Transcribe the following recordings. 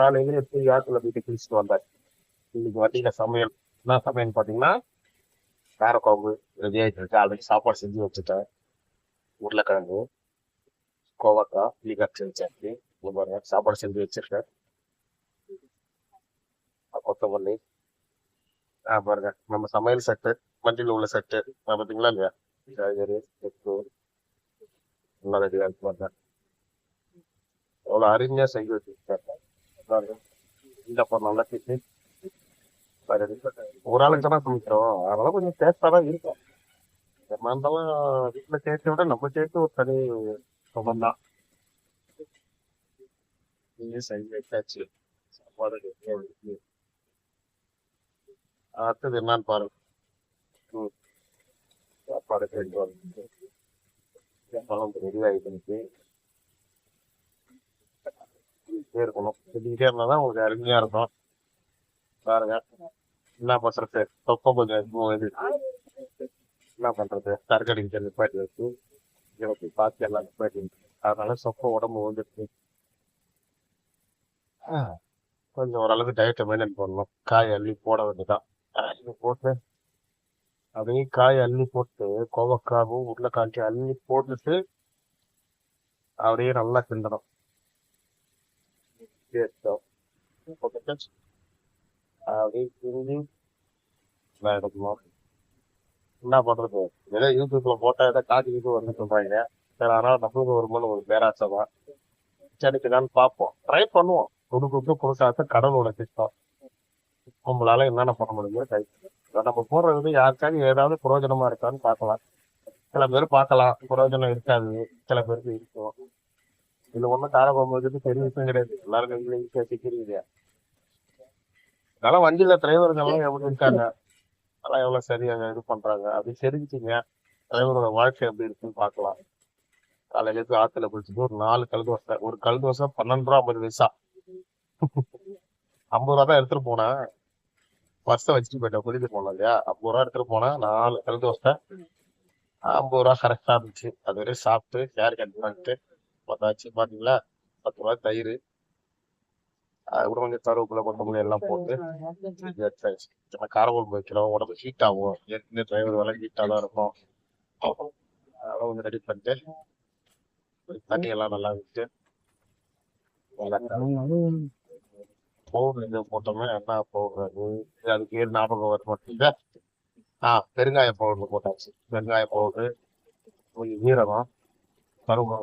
காலையில எடுத்து ஆற்றுல போயிட்டு குளிச்சுட்டு வந்தார் இன்னைக்கு வண்டியில சமையல். என்ன சமையல் பாத்தீங்கன்னா காரக்குழம்பு ரெடி ஆயிட்டு இருக்கு. ஆல்ரெடி சாப்பாடு செஞ்சு வச்சுட்டேன். உருளைக்கிழங்கு கோவக்காய் புளிக்காய் செஞ்சாச்சு இங்க பாருங்க சாப்பாடு செஞ்சு வச்சிருக்கேன். கொத்தமல்லி. ஆ பாருங்க. நம்ம சமையல் செட்டு வண்டியில் உள்ள செட்டு பார்த்தீங்களா இல்லையா? காய்கறி எக்கு எல்லாம் ரெடியாக இருக்கு பாருங்க. அவ்வளோ அருமையாக செஞ்சு வச்சிருக்கேன். பாருங்க. இந்த பொருள் நல்லா கிட்டு. ஒரு ஆளுக்கு தானே சமைக்கிறோம். அதனால கொஞ்சம் டேஸ்டாக தான் இருக்கும். என்ன இருந்தாலும் வீட்டில் சேர்த்து விட நம்ம சேர்த்து ஒரு தனி சுகம் தான். நீங்க அடுத்தது என்னன்னு பாருங்க. சாப்பாடு ரெடி ஆகிட்டு இருக்கணும். செஞ்சுக்கிட்டே இருந்தா தான் உங்களுக்கு அருமையா இருக்கும். பாருங்க. என்ன பண்றது? தொப்பம் கொஞ்சம் அதிகமாக என்ன பண்றது? தற்கடிக்கு நிப்பாட்டி வச்சு எனக்கு பாத்தி எல்லாம் நிப்பாட்டி அதனால சொப்பை உடம்பு வந்துடுச்சு கொஞ்சம் ஓரளவுக்கு டயட்டை மெயின்டைன் பண்ணணும். காய் அள்ளி போட வேண்டியதான் அள்ளி போட்டு அப்படியே காய் அள்ளி போட்டு கோவக்காவும் உருளைக்காய்ச்சி அள்ளி போட்டுட்டு அப்படியே நல்லா கிண்டணும். சேர்த்தோம். போட்டுட்டு அப்படியே கிண்டி எல்லாம் எடுக்கணும் என்ன பண்றது? ஏதோ யூடியூப்ல போட்டா ஏதோ காட்டி இது வந்து சொல்றாங்க. சரி அதனால நம்மளுக்கு ஒரு மணி ஒரு பேராசமா சரிக்குதான்னு பார்ப்போம். ட்ரை பண்ணுவோம். கொடுக்க கொடுக்காத கடவுளோட திட்டம் நம்மளால என்னென்ன பண்ண முடியுமோ ட்ரை பண்ணுவோம் நம்ம போடுறது யாருக்காவது ஏதாவது பிரயோஜனமா இருக்கான்னு பார்க்கலாம். சில பேர் பார்க்கலாம். பிரயோஜனம் இருக்காது. சில பேருக்கு இருக்கும். இதுல ஒண்ணும் காரக்குழம்பு பெரிய விஷயம் கிடையாது. எல்லாரும் கையில ஈஸியா அதெல்லாம் அதனால வண்டியில டிரைவர்கள்லாம் எப்படி இருக்காங்க? அதெல்லாம் எவ்வளவு சரியாக இது பண்றாங்க? அப்படி தெரிஞ்சுங்க. டிரைவரோட வாழ்க்கை எப்படி இருக்குன்னு பார்க்கலாம். காலையில இருந்து ஆத்துல குளிச்சுட்டு ஒரு நாலு கல் தோசை ஒரு கல் தோசை பன்னெண்டு ரூபா ஐம்பது பைசா. ஐம்பது ரூபா தான் எடுத்துட்டு போனேன். பர்ஸை வச்சுட்டு போயிட்டேன். குளிக்க போனோம் இல்லையா? ஐம்பது ரூபா எடுத்துட்டு போனேன். நாலு கல் தோசை ஐம்பது ரூபா கரெக்டா இருந்துச்சு. அது வரையும் சாப்பிட்டு ஹேர் கட் பண்ணிட்டு பார்த்தாச்சு பாத்தீங்களா? பத்து ரூபா தயிர். அது கூட கொஞ்சம் கருவேப்பிலை கொத்தமல்லி எல்லாம் போட்டு காரக்குழம்பு வைக்கிறோம் உடம்பு ஹீட் ஆகும். ஏற்கனவே டிரைவர் வேலை ஹீட்டாக தான் இருக்கும். அதெல்லாம் கொஞ்சம் ரெடி பண்ணிட்டு தண்ணி எல்லாம் நல்லா விட்டு பவுடர் இது போட்டோம்னா என்ன இது அதுக்கு ஏழு ஞாபகம் வர மாட்டேங்குது. ஆ பெருங்காய பவுடர் போட்டாச்சு. வெங்காய பவுடர் கொஞ்சம் ஈரகம். கரும்பு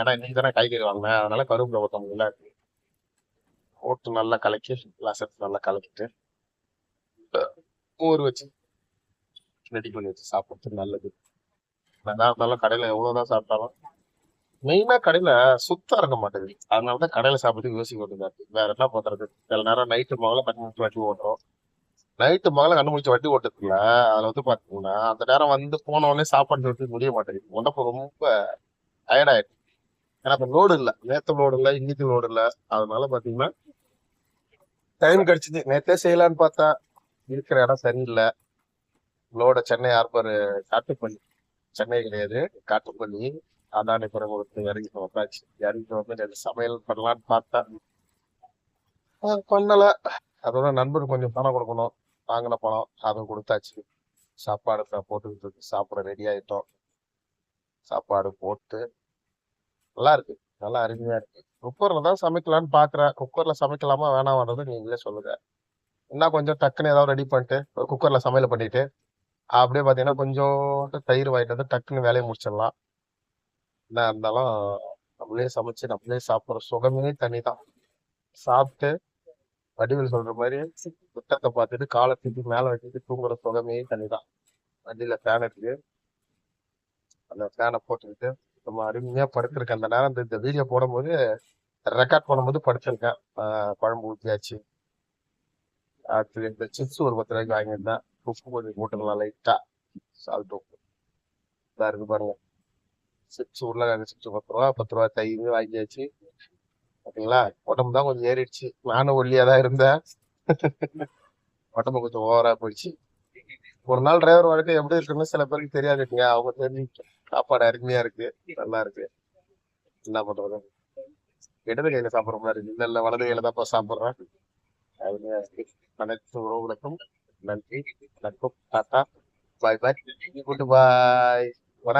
ஏன்னா நீங்க தானே காய்கறி வாங்கினேன். அதனால கருவேப்பிலை ஊற்ற முடியல ஓட்டு நல்லா கலக்கி எல்லாம் சேர்த்து நல்லா கலக்கிட்டு மோர் வச்சு ரெடி பண்ணி வச்சு சாப்பிட்றது நல்லது. நல்லா இருந்தாலும் கடையில எவ்வளவுதான் சாப்பிட்டாலும் மெயினா கடையில சுத்தம் இருக்க மாட்டேங்குது. அதனாலதான் கடையில சாப்பிட்டு யோசிக்க வேண்டியதா வேற என்ன பண்றது? சில நேரம் நைட்டு மகளை கண்ணு முடிச்சு வட்டி ஓட்டுறோம். நைட்டு மகளை கண்ணு முடிச்சு வட்டி ஓட்டுறதுல அதுல வந்து பாத்தீங்கன்னா அந்த நேரம் வந்து போன உடனே சாப்பாடு சொல்லிட்டு முடிய மாட்டேங்குது. உடம்பு ரொம்ப டயர்ட் ஆயிடுச்சு ஏன்னா இப்ப லோடு இல்ல. நேத்து லோடு இல்ல இன்னைக்கு லோடு இல்ல. அதனால பாத்தீங்கன்னா டைம் கிடைச்சிது. நேத்தே செய்யலான்னு பார்த்தா இருக்கிற இடம் சரியில்லை. லோட சென்னை ஹார்பர் காட்டுப்பள்ளி. சென்னை கிடையாது. காட்டுப்பள்ளி. அதானி துறைமுகத்து இறங்கி வந்தாச்சு இறங்கி வந்து நேத்து சமையல் பண்ணலான்னு பார்த்தா பண்ணல. அதோட நண்பர் கொஞ்சம் பணம் கொடுக்கணும். வாங்கின பணம் அதை கொடுத்தாச்சு. சாப்பாடு போட்டுக்கிட்டு சாப்பிட ரெடி ஆயிட்டோம். சாப்பாடு போட்டு நல்லா இருக்கு நல்லா அருமையா இருக்கு. குக்கர்ல தான் சமைக்கலாம்னு பாக்குறேன். குக்கர்ல சமைக்கலாமா வேணாம்ன்றது நீங்களே சொல்லுங்க. இன்னும் கொஞ்சம் டக்குன்னு ஏதாவது ரெடி பண்ணிட்டு ஒரு குக்கர்ல சமையல் பண்ணிட்டு அப்படியே பாத்தீங்கன்னா கொஞ்சம் தயிர் வாங்கிட்டு வந்து டக்குன்னு வேலையை முடிச்சிடலாம். என்ன இருந்தாலும் நம்மளே சமைச்சு நம்மளே சாப்பிட்ற சுகமே தனி தான் சாப்பிட்டு வடிவில் சொல்ற மாதிரி குட்டத்தை பார்த்துட்டு காலை தூக்கி மேல வச்சுட்டு தூங்குற சுகமே தனி தான் வண்டியில ஃபேன் இருக்கு. அந்த ஃபேனை போட்டுக்கிட்டு நம்ம அருமையா படுத்திருக்கேன். அந்த நேரம் இந்த- இந்த வீடியோ போடும்போது ரெக்கார்ட் பண்ணும்போது படிச்சிருக்கேன் குழம்பு ஊற்றியாச்சு அடுத்து இந்த சிப்ஸ் ஒரு பத்து ரூபாய்க்கு வாங்கியிருந்தேன். உப்பு கொஞ்சம் போட்டுக்கலாம் லைட்டா சால்ட் உப்பு. இதாக இருக்கு பாருங்க. சிப்ஸ் உருளைக்கிழங்கு சிப்ஸ் பத்து ரூபா பத்து ரூபா தயிர் வாங்கியாச்சு. ஓகேங்களா? உடம்பு தான் கொஞ்சம் ஏறிடுச்சு. நானும் ஒல்லியாக தான் இருந்தேன். உடம்பு கொஞ்சம் ஓவராக போயிடுச்சு. ஒரு நாள் டிரைவர் வாழ்க்கை எப்படி இருக்குன்னு சில பேருக்கு தெரியாதுங்க அவங்க தெரிஞ்சு சாப்பாடு அருமையா இருக்கு. நல்லா இருக்கு. என்ன பண்றது? இடது கையில சாப்பிடுற மாதிரி இருக்கு. இல்ல வலது கையில தான் சாப்பிடுறேன். அருமையா இருக்கு. அனைத்து உறவுகளுக்கும் நன்றி. வணக்கம். Ta-ta bye bye. Good bye. வணக்கம்.